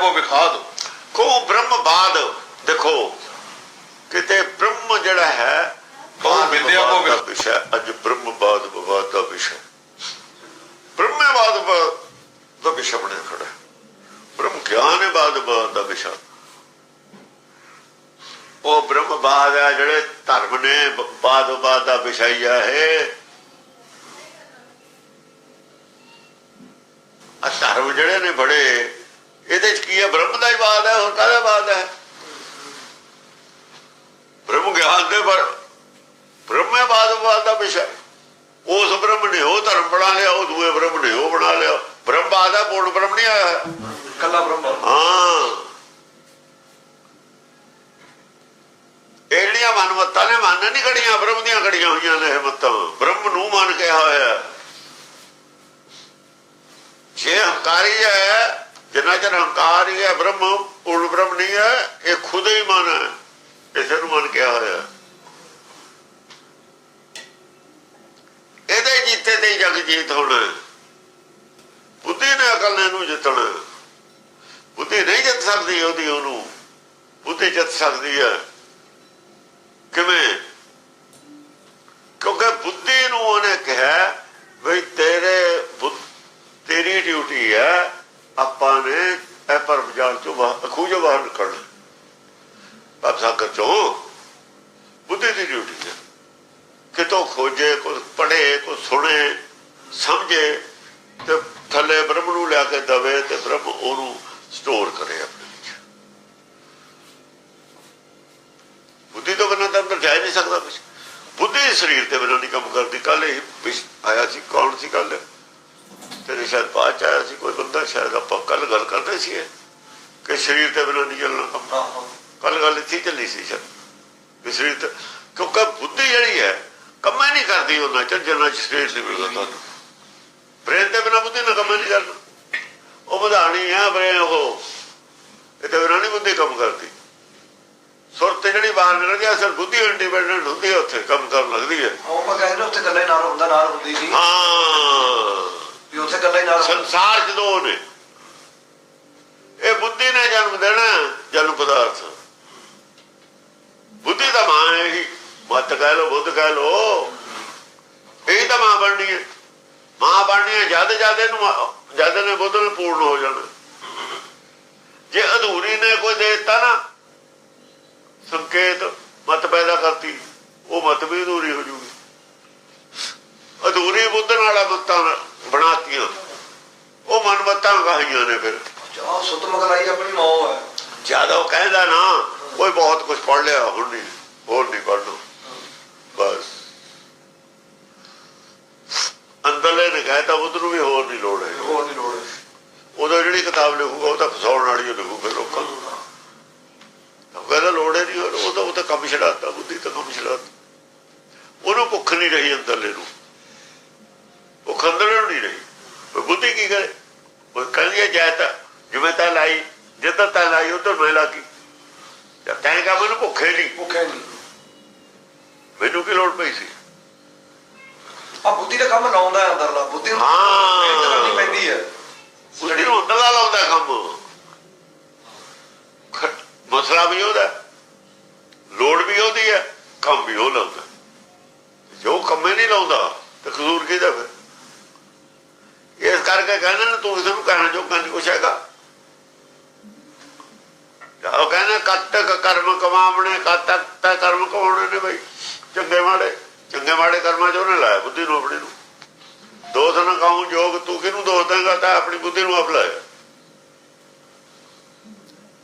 ਕੋ ਵਿਖਾਦ ਕੋ ਬ੍ਰਹਮਵਾਦ ਦੇਖੋ। ਕਿਤੇ ਬ੍ਰਹਮ ਜਿਹੜਾ ਹੈ ਕਹੋ ਵਿਦਿਆ ਕੋ ਦਾ ਵਿਸ਼ਾ ਅੱਜ ਬ੍ਰਹਮਵਾਦ ਵਿਵਾਦ ਦਾ ਵਿਸ਼ਾ ਬ੍ਰਹਮਵਾਦ ਦਾ ਵਿਸ਼ਾ ਬਣਿਆ ਖੜਾ। ਬ੍ਰਹਮ ਗਿਆਨ ਬਾਦ ਦਾ ਵਿਸ਼ਾ। ਉਹ ਬ੍ਰਹਮਵਾਦ ਹੈ ਜਿਹੜੇ ਧਰਮ ਨੇ ਬਾਦ ਵਿਵਾਦ ਦਾ ਵਿਸ਼ਾ ਹੀ ਹੈ ਇਹ। ਆ ਧਰਮ ਜਿਹੜੇ ਨੇ ਬੜੇ ਇਹਦੇ ਚ ਕੀ ਹੈ ਦਾ ਹੋਰ ਕਾਹਦਾ ਬਾਦ ਹੈ? ਬ੍ਰਹਮ ਗਿਆਨ ਦੇ ਪਰ ਬ੍ਰਹਮੇ ਬਾਦ ਬਾਦ ਦਾ ਵਿਸ਼ਾ। ਉਸ ਬ੍ਰਹਮ ਨੇ ਉਹ ਧਰਮ ਬਣਾ ਲਿਆ ਉਹ ਦੂਏ ਬ੍ਰਹਮ ਨੇ ਉਹ ਬਣਾ ਲਿਆ। ਬ੍ਰਹਮ ਬਾਦ ਹੈ ਪੂਰਨ ਬ੍ਰਹਮ ਨਹੀਂ ਆਇਆ। ਕੱਲਾ ਬ੍ਰਹਮ ਹਾਂ। ਇਹ ਜਿਹੜੀਆਂ ਮਨਮਤਾਂ ਨੇ ਮੰਨ ਨਹੀਂ ਘੜੀਆਂ ਬ੍ਰਹਮ ਦੀਆਂ ਘੜੀਆਂ ਹੋਈਆਂ ਨੇ ਇਹ ਮਤਾਂ। ਬ੍ਰਹਮ ਨੂੰ ਮੰਨ ਕੇ ਹੋਇਆ। ਜੇ ਹੰਕਾਰੀ ਹੈ ਜਿੰਨਾ ਚਿਰ ਹੰਕਾਰ ਹੀ ਹੈ, ਬ੍ਰਹਮ, ਪੂਰਨ ਬ੍ਰਹਮ ਨਹੀਂ ਹੈ, ਇਹ ਖੁਦ ਹੀ ਮਨ ਹੈ ਇਸੇ ਨੂੰ ਮਨ ਕਿਹਾ ਹੋਇਆ ਇਹਦੇ ਜੀਤੇ ਤੇ ਜਗ ਜੀਤ ਹੋਣਾ ਬੁੱਧੀ ਨੇ ਅਕਲ ਨੇ ਇਹਨੂੰ ਜਿੱਤਣਾ ਬੁੱਧੀ ਨਹੀਂ ਜਿੱਤ ਸਕਦੀ ਉਹਦੀ ਉਹਨੂੰ। ਬੁੱਧੀ ਜਿੱਤ ਸਕਦੀ ਹੈ। ਕਿਵੇਂ? ਕਿਉਂਕਿ ਬੁੱਧੀ ਨੂੰ ਉਹਨੇ ਕਿਹਾ ਵੀ ਤੇਰੇ ਬੁੱਧ, ਤੇਰੀ ਡਿਊਟੀ ਹੈ ਆਪਾਂ ਨੇ ਇਹ ਪਰਮ ਜਾਲ ਚੋਂ ਬਾਹਰ ਬਾਹਰ ਨਿਕਲਣਾ ਬਾਪ ਸਾਕਰ ਚੋਂ ਬੁੱਧੀ ਦੀ ਡਿਊਟੀ ਹੈ। ਕਿਤੋਂ ਖੋਜੇ ਕੋ ਪੜੇ ਕੋ ਸੁਣੇ, ਸਮਝੇ ਤੇ ਥੱਲੇ ਬ੍ਰਹਮ ਨੂੰ ਲਿਆ ਕੇ ਦਵੇ ਤੇ ਬ੍ਰਹਮ ਉਹਨੂੰ ਸਟੋਰ ਕਰੇ ਆਪਣੇ ਵਿੱਚ। ਬੁੱਧੀ ਤੋਂ ਬਿਨਾਂ ਤਾਂ ਜਾ ਨਹੀਂ ਸਕਦਾ ਕੁਝ ਬੁੱਧੀ ਸਰੀਰ ਤੇ ਬਿਨਾਂ ਨਹੀਂ ਕੰਮ ਕਰਦੀ। ਕੱਲ ਹੀ ਆਇਆ ਸੀ, ਕੌਣ ਸੀ ਕੱਲ ਤੇਰੇ ਸ਼ਾਇਦ ਬਾਅਦ ਚ ਆਇਆ ਸੀ ਕੋਈ ਬੰਦਾ ਸ਼ਾਇਦ ਆਪਾਂ ਕੱਲ ਗੱਲ ਕਰਦੇ ਸੀ ਕਿ ਸਰੀਰ ਤੇ ਬਿਨਾਂ ਨਹੀਂ ਚੱਲਣਾ ਕੱਲ ਗੱਲ ਇੱਥੇ ਚੱਲੀ ਸੀ ਸ਼ਾਇਦ। ਕਿ ਸਰੀਰ ਤੇ ਕਿਉਂਕਿ ਬੁੱਧੀ ਜਿਹੜੀ ਹੈ ਕੰਮ ਨਹੀਂ ਕਰਦੀ ਉਹਨਾਂ ਚ ਜਿੰਨਾ ਸਰੀਰ ਨਹੀਂ ਮਿਲਦਾ ਤੁਹਾਨੂੰ। ਬ੍ਰੇਨ ਦੇ ਬਿਨਾਂ ਬੁੱਧੀ ਨਾ ਕੰਮ ਨਹੀਂ ਕਰਨਾ। ਉਹ ਵਧਾਣੀ ਹੈ ਬ੍ਰੇਨ ਉਹ। ਇਹ ਤੇ ਬਿਨਾਂ ਨਹੀਂ ਬੁੱਧੀ ਕੰਮ ਕਰਦੀ। ਸੁਰਤ ਜਿਹੜੀ ਬਾਹਰ ਨਿਕਲਦੀ ਹੈ ਅਸਲ ਬੁੱਧੀ ਇੰਡੀਪੈਂਡੈਂਟ ਹੁੰਦੀ ਹੈ ਉੱਥੇ ਕੰਮ ਕਰਨ ਲੱਗਦੀ ਹੈ ਉਹ ਆਪਾਂ ਕਹਿੰਦੇ ਉੱਥੇ ਕੱਲਾ ਹੀ ਨਾਲ ਹੁੰਦਾ ਨਾਲ ਹੁੰਦੀ ਸੀ। ਹਾਂ। ਵੀ ਉੱਥੇ ਕੱਲਾ ਹੀ ਨਾਲ ਸੰਸਾਰ ਚ ਦੋ ਨੇ ਇਹ ਬੁੱਧੀ ਨੇ ਜਨਮ ਦੇਣਾ, ਜਨਮ ਪਦਾਰਥ। ਬੁੱਧੀ ਦਾ ਮਾਂ ਹੈ ਹੀ ਮਤ ਕਹਿ ਲੋ ਬੁੱਧ ਕਹਿ ਲੋ ਇਹ ਤਾਂ ਮਾਂ ਬਣਨੀ ਹੈ। ਮਾਂ ਬਣਨੀ ਹੈ, ਜਦ ਜਦ ਇਹਨੂੰ ਜਦ ਨੇ ਬੁੱਧ ਨੂੰ ਪੂਰਨ ਹੋ ਜਾਣਾ। ਜੇ ਅਧੂਰੀ ਨੇ ਕੋਈ ਦੇ ਦਿੱਤਾ ਨਾ, ਸੰਕੇਤ, ਮਤ ਪੈਦਾ ਕਰਤੀ, ਉਹ ਮਤ ਵੀ ਅਧੂਰੀ ਹੋ ਜੂਗੀ। ਅਧੂਰੀ ਬੁੱਧ ਨਾਲ ਮਤਾਂ ਬਣਾਤੀਆਂ ਉਹ ਮਨਮਤਾਂ ਕਹਾਈਆਂ ਨੇ ਫਿਰ। ਆਹ ਸੁੱਤ ਮਗਲਾਈ ਆਪਣੀ ਮਾਂ ਹੈ। ਜ਼ਿਆਦਾ ਉਹ ਕਹਿੰਦਾ ਨਾ ਕੋਈ ਬਹੁਤ ਕੁਝ ਪੜ ਲਿਆ ਹੁਣ ਨਹੀਂ ਹੋਰ ਨਹੀਂ ਪੜਨਾ ਬਸ। ਅੰਦਰਲੇ ਨੇ ਕਹਿਤਾ ਉਧਰ ਵੀ ਹੋਰ ਨਹੀਂ ਲੋੜ ਹੈ ਹੋਰ ਨਹੀਂ ਲੋੜ ਉਦੋਂ ਜਿਹੜੀ ਕਿਤਾਬ ਲਿਖੂਗਾ ਉਹ ਤਾਂ ਫਸਾਉਣ ਵਾਲੀ ਲਿਖੂ ਫਿਰ ਲੋਕਾਂ ਨੂੰ। ਤਾਂ ਕਹਿੰਦਾ ਲੋੜ ਹੀ ਨਹੀਂ ਉਹ ਤਾਂ ਉਹ ਤਾਂ ਕੰਮ ਛਡਾਤਾ ਬੁੱਧੀ ਤਾਂ ਕੰਮ ਛਡਾਤਾ। ਉਹਨੂੰ ਭੁੱਖ ਨਹੀਂ ਰਹੀ ਅੰਦਰਲੇ ਨੂੰ। ਭੁੱਖ ਅੰਦਰਲੇ ਨੂੰ ਨਹੀਂ ਰਹੀ। ਬੁੱਧੀ ਕੀ ਕਰੇ? ਉਹ ਕਹਿੰਦੀ ਹੈ ਜੈ ਤਾਂ ਜਿਵੇਂ ਤਾਂ ਲਾਈ ਜਿੱਦਾਂ ਤਾਂ ਲਾਈ ਉਧਰ ਲੱਗੀ। ਜਦ ਤੈਂ ਕਹਾ ਮੈਨੂੰ ਭੁੱਖੇ ਨਹੀਂ। ਭੁੱਖੇ ਨਹੀਂ। ਮੈਨੂੰ ਕੀ ਲੋੜ ਪਈ ਸੀ? ਆ ਬੁੱਧੀ ਦਾ ਕੰਮ ਲਾਉਂਦਾ ਹੈ ਅੰਦਰਲਾ। ਬੁੱਧੀ ਨੂੰ ਹਾਂ। ਮਿਹਨਤ ਕਰਨੀ ਪੈਂਦੀ ਹੈ। ਬੁੱਧੀ ਨੂੰ ਅੰਦਰਲਾ ਲਾਉਂਦਾ ਕੰਮ। ਮਸਲਾ ਵੀ ਉਹਦਾ। ਲੋੜ ਵੀ ਉਹਦੀ ਹੈ ਕੰਮ ਵੀ ਉਹ ਲਾਉਂਦਾ। ਜੋ ਕੰਮੇ ਨਹੀਂ ਲਾਉਂਦਾ ਤੇ ਕਸੂਰ ਕਿਹਦਾ ਫਿਰ? ਕਰਕੇ ਕਹਿੰਦੇ ਨੇ, ਤੂੰ ਕਿਸੇ ਨੂੰ ਕਹਿਣਾ ਜੋਗਾ ਕੰਨ ਕੁਛ ਹੈਗਾ। ਉਹ ਕਹਿੰਦੇ ਕਦ ਕਰਮ ਕਮਾਵਣੇ ਕਦ ਤੱਕ ਕਰਮ ਕਮਾਉਣੇ ਨੇ ਬਈ। ਚੰਗੇ ਮਾੜੇ ਚੰਗੇ ਮਾੜੇ ਕਰਮਾਂ 'ਚ ਉਹਨੇ ਲਾਇਆ ਬੁੱਧੀ ਨੂੰ ਆਪਣੀ ਨੂੰ। ਦੋਸ਼ ਨਾ ਕਹੂੰ ਜੋਗ ਤੂੰ ਕਿਹਨੂੰ ਦੋਸ਼ ਦੇਂਗਾ? ਤਾਂ ਆਪਣੀ ਬੁੱਧੀ ਨੂੰ ਆਪ ਲਾਇਆ।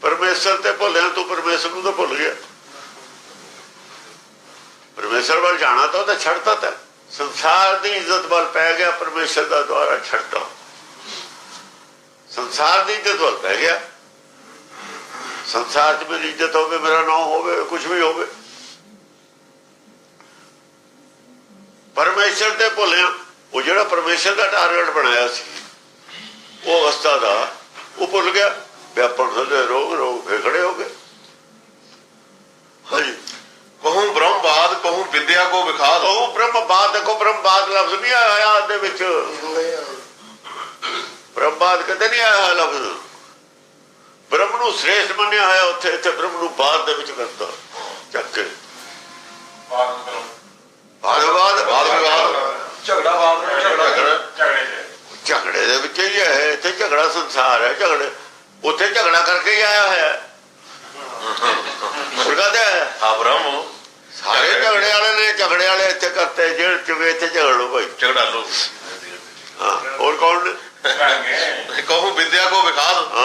ਪਰਮੇਸ਼ਰ ਤੇ ਭੁੱਲਿਆ, ਤੂੰ ਪਰਮੇਸ਼ਰ ਨੂੰ ਤਾਂ ਭੁੱਲ ਗਿਆ। ਪਰਮੇਸ਼ਰ ਵੱਲ ਜਾਣਾ ਤਾਂ ਉਹਦਾ ਛੱਡਤਾ ਤਾ। ਸੰਸਾਰ ਦੀ ਇੱਜ਼ਤ ਵੱਲ ਪੈ ਗਿਆ, ਪਰਮੇਸ਼ਰ ਦਾ ਦੁਆਰਾ ਛੱਡਤਾ। ਸੰਸਾਰ ਦੀ ਇੱਜ਼ਤ ਵੱਲ ਪੈ ਗਿਆ। ਸੰਸਾਰ 'ਚ ਮੇਰੀ ਇੱਜ਼ਤ ਹੋਵੇ ਮੇਰਾ ਨਾਮ ਹੋਵੇ ਕੁਝ ਵੀ ਹੋਵੇ। ਪਰਮੇਸ਼ਰ ਤੇ ਭੁੱਲਿਆ ਉਹ ਜਿਹੜਾ ਪਰਮੇਸ਼ਰ ਦਾ ਟਾਰਗੇਟ ਬਣਾਇਆ ਸੀ ਉਹ ਅਵਸਥਾ ਦਾ ਉਹ ਭੁੱਲ ਗਿਆ। ਵਿਆਪਨ ਸਦੇ ਰੋਗ ਰੋਗ ਖੜੇ ਹੋ ਗਏ। ਹਾਂਜੀ। ਕਹੂੰ ਬ੍ਰਹਮਵਾਦ ਕਹੂੰ ਵਿਦਿਆ ਕੋ ਵਿਖਾਦ। ਉਹ ਬ੍ਰਹਮਵਾਦ ਦੇਖੋ ਬ੍ਰਹਮਵਾਦ ਲਫ਼ਜ਼ ਨਹੀਂ ਆਇਆ ਉਹਦੇ ਵਿੱਚ। ਬ੍ਰਹਮਵਾਦ ਕਦੇ ਨਹੀਂ ਆਇਆ ਲਫ਼ਜ਼। ਬ੍ਰਹਮ ਨੂੰ ਸ੍ਰੇਸ਼ਟ ਮੰਨਿਆ ਹੋਇਆ ਉੱਥੇ ਇੱਥੇ ਬ੍ਰਹਮ ਨੂੰ ਬਾਅਦ ਦੇ ਵਿੱਚ ਕਰਤਾ। ਚੱਕ ਕੇ। ਬਾਦ ਬਾਦ ਝਗੜਾ ਨੂੰ ਝਗੜਾ ਝਗੜਾ ਝਗੜੇ ਦੇ ਵਿੱਚ ਹੀ ਹੈ ਇੱਥੇ ਝਗੜਾ ਸੰਸਾਰ ਹੈ ਝਗੜੇ। ਉੱਥੇ ਝਗੜਾ ਕਰਕੇ ਹੀ ਆਇਆ ਹੋਇਆ। ਹੈ ਮੁਰਗਾ ਤੇ ਆਇਆ। ਆ ਬ੍ਰਹਮ। ਸਾਰੇ ਝਗੜੇ ਵਾਲੇ ਨੇ ਝਗੜੇ ਵਾਲੇ ਇੱਥੇ ਕਰਤੇ ਜਿਹੜੇ ਚੁਗੇ ਇੱਥੇ ਝਗੜ ਲੋ ਭਾਈ। ਝਗੜਾ ਲੋ ਹਾਂ ਹੋਰ ਕੌਣ ਨੇ? ਕਹੂੰ ਵਿਦਿਆ ਕੋ ਵਿਖਾਦ